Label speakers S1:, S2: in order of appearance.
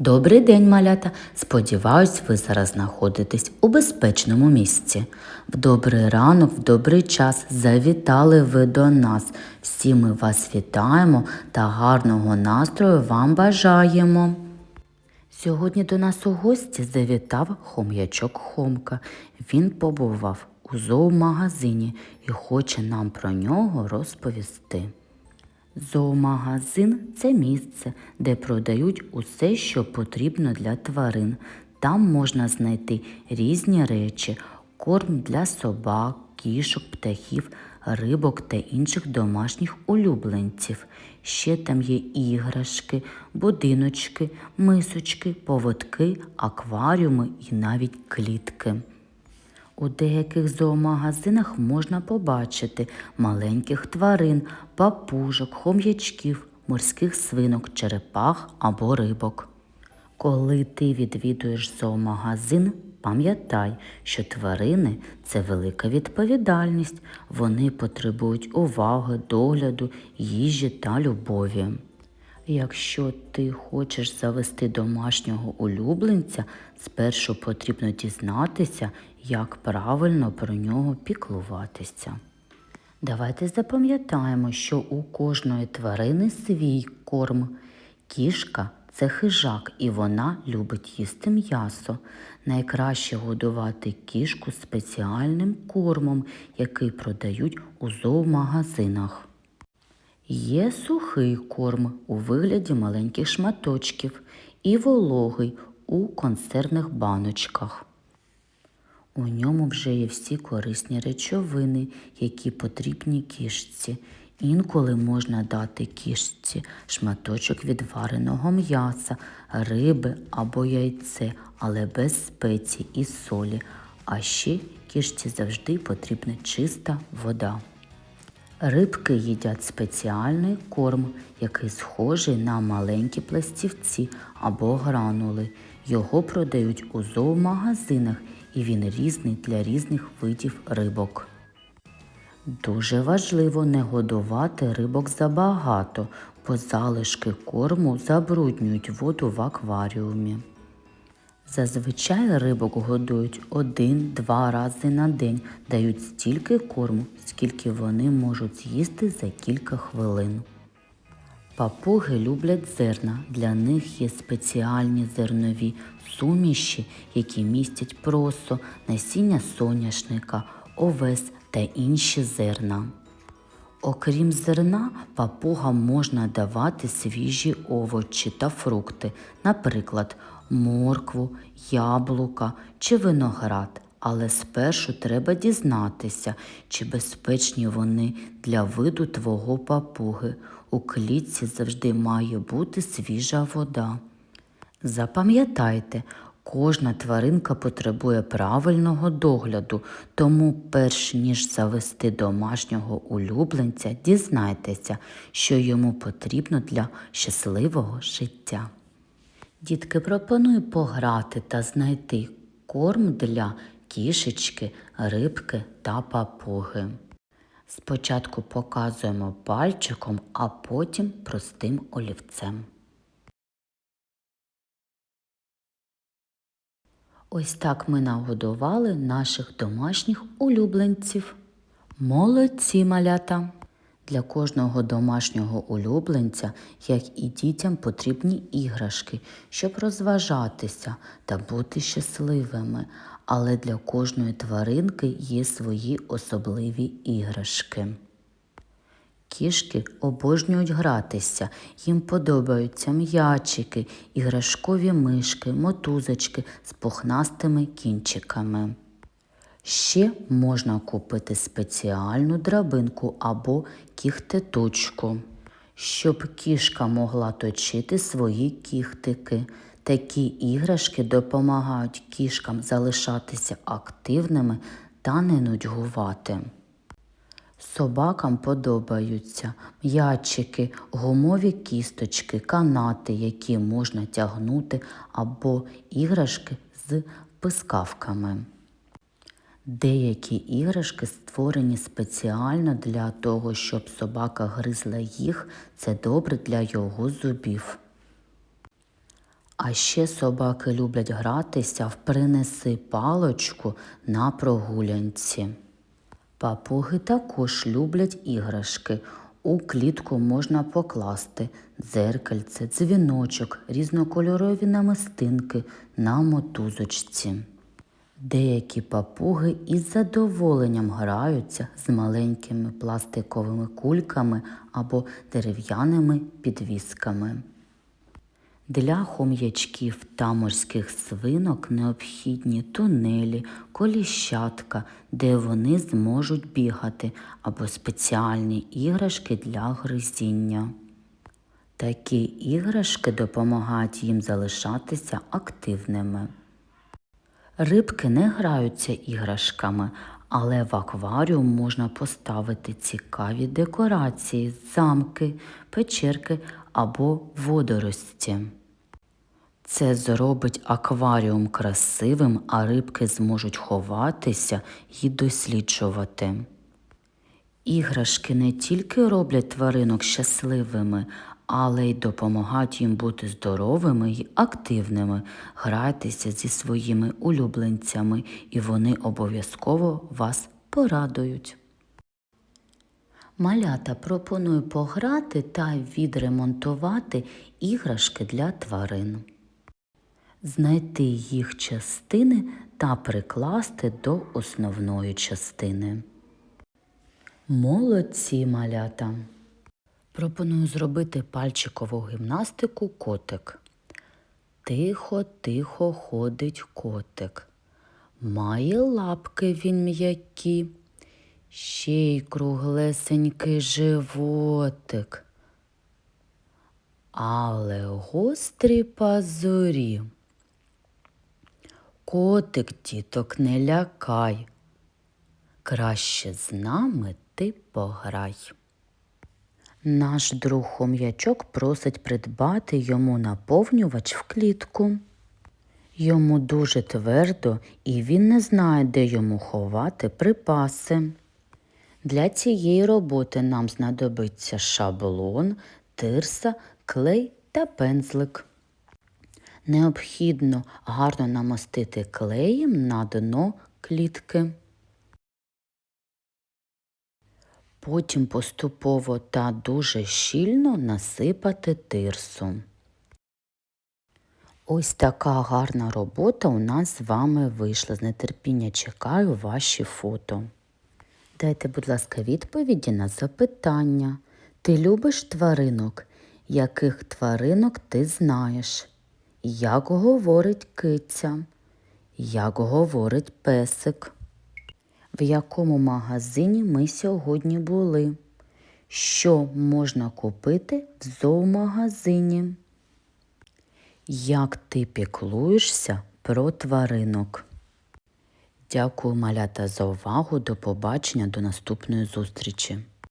S1: Добрий день, малята! Сподіваюсь, ви зараз знаходитесь у безпечному місці. В добрий ранок, в добрий час завітали ви до нас. Всі ми вас вітаємо та гарного настрою вам бажаємо. Сьогодні до нас у гості завітав хом'ячок Хомка. Він побував у зоомагазині і хоче нам про нього розповісти. Зоомагазин це місце, де продають усе, що потрібно для тварин. Там можна знайти різні речі, корм для собак, кішок, птахів, рибок та інших домашніх улюбленців. Ще там є іграшки, будиночки, мисочки, поводки, акваріуми і навіть клітки. У деяких зоомагазинах можна побачити маленьких тварин, папужок, хом'ячків, морських свинок, черепах або рибок. Коли ти відвідуєш зоомагазин, пам'ятай, що тварини це велика відповідальність. Вони потребують уваги, догляду, їжі та любові. Якщо ти хочеш завести домашнього улюбленця, спершу потрібно дізнатися, як правильно про нього піклуватися. Давайте запам'ятаємо, що у кожної тварини свій корм. Кішка це хижак, і вона любить їсти м'ясо. Найкраще годувати кішку спеціальним кормом, який продають у зоомагазинах. Є сухий корм у вигляді маленьких шматочків і вологий у консервних баночках. У ньому вже є всі корисні речовини, які потрібні кішці. Інколи можна дати кішці шматочок відвареного м'яса, риби або яйце, але без спецій і солі. А ще кішці завжди потрібна чиста вода. Рибки їдять спеціальний корм, який схожий на маленькі пластівці або гранули. Його продають у зоомагазинах і він різний для різних видів рибок. Дуже важливо не годувати рибок забагато, бо залишки корму забруднюють воду в акваріумі. Зазвичай рибок годують один-два рази на день, дають стільки корму, скільки вони можуть з'їсти за кілька хвилин. Папуги люблять зерна. Для них є спеціальні зернові суміші, які містять просо, насіння соняшника, овес та інші зерна. Окрім зерна, папугам можна давати свіжі овочі та фрукти, наприклад, моркву, яблука чи виноград. Але спершу треба дізнатися, чи безпечні вони для виду твого папуги. У клітці завжди має бути свіжа вода. Запам'ятайте, кожна тваринка потребує правильного догляду, тому перш ніж завести домашнього улюбленця, дізнайтеся, що йому потрібно для щасливого життя. Дітки пропоную пограти та знайти корм для кішечки, рибки та папуги. Спочатку показуємо пальчиком, а потім простим олівцем. Ось так ми нагодували наших домашніх улюбленців. Молодці малята! Для кожного домашнього улюбленця, як і дітям, потрібні іграшки, щоб розважатися та бути щасливими. Але для кожної тваринки є свої особливі іграшки. Кішки обожнюють гратися, їм подобаються м'ячики, іграшкові мишки, мотузочки з пухнастими кінчиками. Ще можна купити спеціальну драбинку або кіхтетучку, щоб кішка могла точити свої кіхтики. Такі іграшки допомагають кішкам залишатися активними та не нудьгувати. Собакам подобаються м'ячики, гумові кісточки, канати, які можна тягнути, або іграшки з пискавками. Деякі іграшки створені спеціально для того, щоб собака гризла їх, це добре для його зубів. А ще собаки люблять гратися в принеси палочку на прогулянці. Папуги також люблять іграшки. У клітку можна покласти дзеркальце, дзвіночок, різнокольорові намистинки на мотузочці. Деякі папуги із задоволенням граються з маленькими пластиковими кульками або дерев'яними підвісками. Для хом'ячків та морських свинок необхідні тунелі, коліщатка, де вони зможуть бігати, або спеціальні іграшки для гризіння. Такі іграшки допомагають їм залишатися активними. Рибки не граються іграшками, але в акваріум можна поставити цікаві декорації, замки, печерки або водорості. Це зробить акваріум красивим, а рибки зможуть ховатися і досліджувати. Іграшки не тільки роблять тваринок щасливими, але й допомагають їм бути здоровими і активними, грайтеся зі своїми улюбленцями, і вони обов'язково вас порадують. Малята пропоную пограти та відремонтувати іграшки для тварин. Знайти їх частини та прикласти до основної частини. Молодці малята. Пропоную зробити пальчикову гімнастику котик. Тихо, тихо ходить котик. Має лапки він м'які, ще й круглесенький животик. Але гострі пазурі. Котик діток не лякай. Краще з нами ти пограй. Наш друг хом'ячок просить придбати йому наповнювач в клітку. Йому дуже твердо і він не знає, де йому ховати припаси. Для цієї роботи нам знадобиться шаблон, тирса, клей та пензлик. Необхідно гарно намастити клеєм на дно клітки. Потім поступово та дуже щільно насипати тирсу. Ось така гарна робота у нас з вами вийшла. З нетерпіння чекаю ваші фото. Дайте, будь ласка, відповіді на запитання. Ти любиш тваринок? Яких тваринок ти знаєш? Як говорить киця? Як говорить песик? В якому магазині ми сьогодні були? Що можна купити в зоомагазині? Як ти піклуєшся про тваринок? Дякую, малята, за увагу. До побачення, до наступної зустрічі.